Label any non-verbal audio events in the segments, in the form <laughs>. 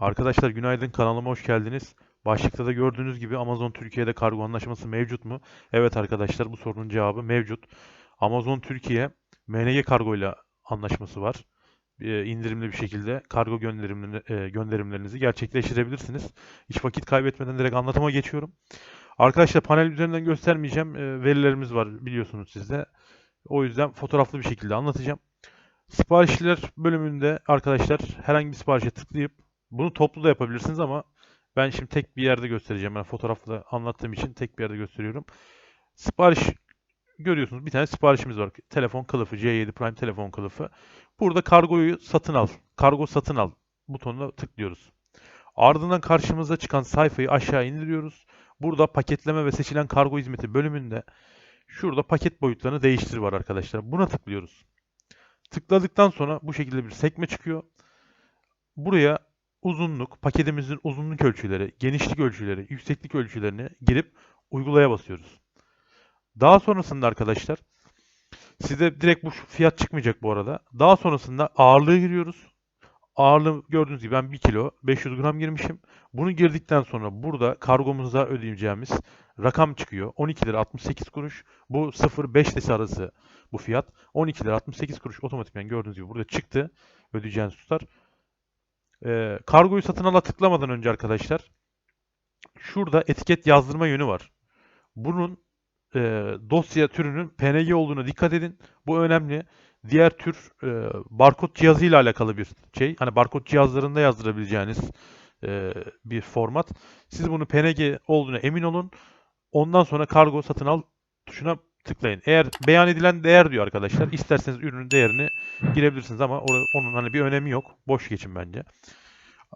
Arkadaşlar günaydın kanalıma hoş geldiniz. Başlıkta da gördüğünüz gibi Amazon Türkiye'de kargo anlaşması mevcut mu? Evet arkadaşlar bu sorunun cevabı mevcut. Amazon Türkiye MNG kargo ile anlaşması var. Ee, indirimli bir şekilde kargo e, gönderimlerinizi gerçekleştirebilirsiniz. Hiç vakit kaybetmeden direkt anlatıma geçiyorum. Arkadaşlar panel üzerinden göstermeyeceğim. Ee, verilerimiz var biliyorsunuz sizde. O yüzden fotoğraflı bir şekilde anlatacağım. Siparişler bölümünde arkadaşlar herhangi bir siparişe tıklayıp bunu toplu da yapabilirsiniz ama ben şimdi tek bir yerde göstereceğim. Ben fotoğrafla anlattığım için tek bir yerde gösteriyorum. Sipariş görüyorsunuz. Bir tane siparişimiz var. Telefon kılıfı. C7 Prime telefon kılıfı. Burada kargoyu satın al. Kargo satın al butonuna tıklıyoruz. Ardından karşımıza çıkan sayfayı aşağı indiriyoruz. Burada paketleme ve seçilen kargo hizmeti bölümünde şurada paket boyutlarını değiştir var arkadaşlar. Buna tıklıyoruz. Tıkladıktan sonra bu şekilde bir sekme çıkıyor. Buraya uzunluk, paketimizin uzunluk ölçüleri, genişlik ölçüleri, yükseklik ölçülerini girip uygulaya basıyoruz. Daha sonrasında arkadaşlar size direkt bu fiyat çıkmayacak bu arada. Daha sonrasında ağırlığı giriyoruz. Ağırlığı gördüğünüz gibi ben 1 kilo 500 gram girmişim. Bunu girdikten sonra burada kargomuza ödeyeceğimiz rakam çıkıyor. 12 lira 68 kuruş. Bu 0-5 desi arası bu fiyat. 12 lira 68 kuruş otomatikman gördüğünüz gibi burada çıktı. Ödeyeceğiniz tutar. Ee, kargoyu satın ala tıklamadan önce arkadaşlar şurada etiket yazdırma yönü var. Bunun e, dosya türünün PNG olduğuna dikkat edin. Bu önemli. Diğer tür e, barkod cihazıyla alakalı bir şey. Hani barkod cihazlarında yazdırabileceğiniz e, bir format. Siz bunu PNG olduğuna emin olun. Ondan sonra kargo satın al tuşuna tıklayın. Eğer beyan edilen değer diyor arkadaşlar. isterseniz ürünün değerini girebilirsiniz ama onun hani bir önemi yok. Boş geçin bence.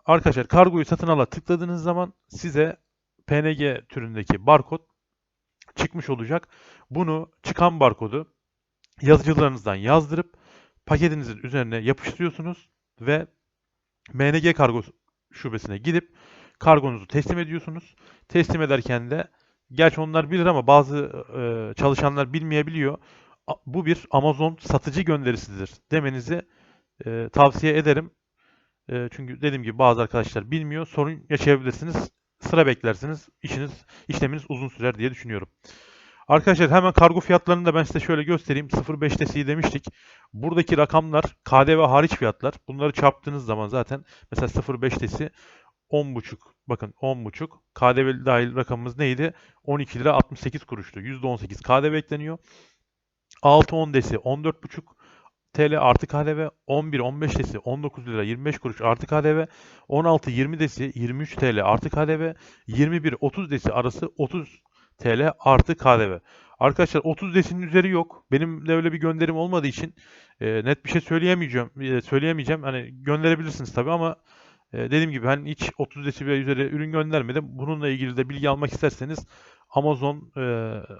Arkadaşlar kargoyu satın ala tıkladığınız zaman size PNG türündeki barkod çıkmış olacak. Bunu çıkan barkodu yazıcılarınızdan yazdırıp paketinizin üzerine yapıştırıyorsunuz ve MNG kargo şubesine gidip kargonuzu teslim ediyorsunuz. Teslim ederken de gerçi onlar bilir ama bazı e, çalışanlar bilmeyebiliyor. Bu bir Amazon satıcı gönderisidir demenizi e, tavsiye ederim. E, çünkü dediğim gibi bazı arkadaşlar bilmiyor. Sorun yaşayabilirsiniz. Sıra beklersiniz. İşiniz, işleminiz uzun sürer diye düşünüyorum. Arkadaşlar hemen kargo fiyatlarını da ben size şöyle göstereyim. 0.5 desi demiştik. Buradaki rakamlar KDV hariç fiyatlar. Bunları çarptığınız zaman zaten mesela 0.5 desi 10.5 bakın 10.5 KDV dahil rakamımız neydi? 12 lira 68 kuruştu. %18 KDV ekleniyor. 6-10 desi 14.5 TL artı KDV, 11-15 desi 19 lira 25 kuruş artı KDV, 16-20 desi 23 TL artı KDV, 21-30 desi arası 30 TL artı KDV. Arkadaşlar 30 desinin üzeri yok. Benim de öyle bir gönderim olmadığı için e, net bir şey söyleyemeyeceğim. e, söyleyemeyeceğim. Hani gönderebilirsiniz tabii ama e, dediğim gibi ben hiç 30 desi ve üzeri ürün göndermedim. Bununla ilgili de bilgi almak isterseniz Amazon e,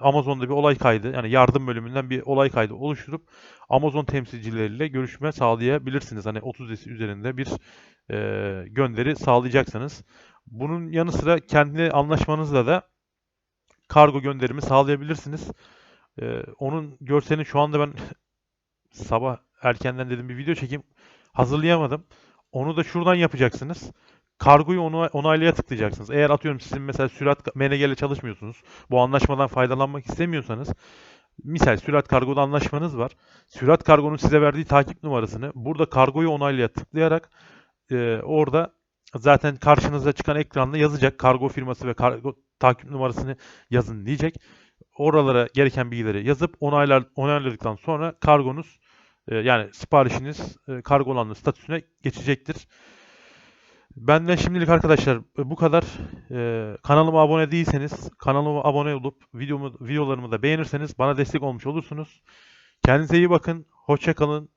Amazon'da bir olay kaydı yani yardım bölümünden bir olay kaydı oluşturup Amazon temsilcileriyle görüşme sağlayabilirsiniz. Hani 30 desi üzerinde bir e, gönderi sağlayacaksanız. Bunun yanı sıra kendi anlaşmanızla da kargo gönderimi sağlayabilirsiniz. Ee, onun görselini şu anda ben <laughs> sabah erkenden dedim bir video çekeyim. Hazırlayamadım. Onu da şuradan yapacaksınız. Kargoyu ona, onaylaya tıklayacaksınız. Eğer atıyorum sizin mesela sürat MNG çalışmıyorsunuz. Bu anlaşmadan faydalanmak istemiyorsanız misal sürat kargoda anlaşmanız var. Sürat kargonun size verdiği takip numarasını burada kargoyu onaylaya tıklayarak e, orada zaten karşınıza çıkan ekranda yazacak kargo firması ve kargo takip numarasını yazın diyecek. Oralara gereken bilgileri yazıp onaylar, onayladıktan sonra kargonuz e, yani siparişiniz e, kargolanma statüsüne geçecektir. Benden şimdilik arkadaşlar e, bu kadar. E, kanalıma abone değilseniz kanalıma abone olup videomu, videolarımı da beğenirseniz bana destek olmuş olursunuz. Kendinize iyi bakın. Hoşça kalın.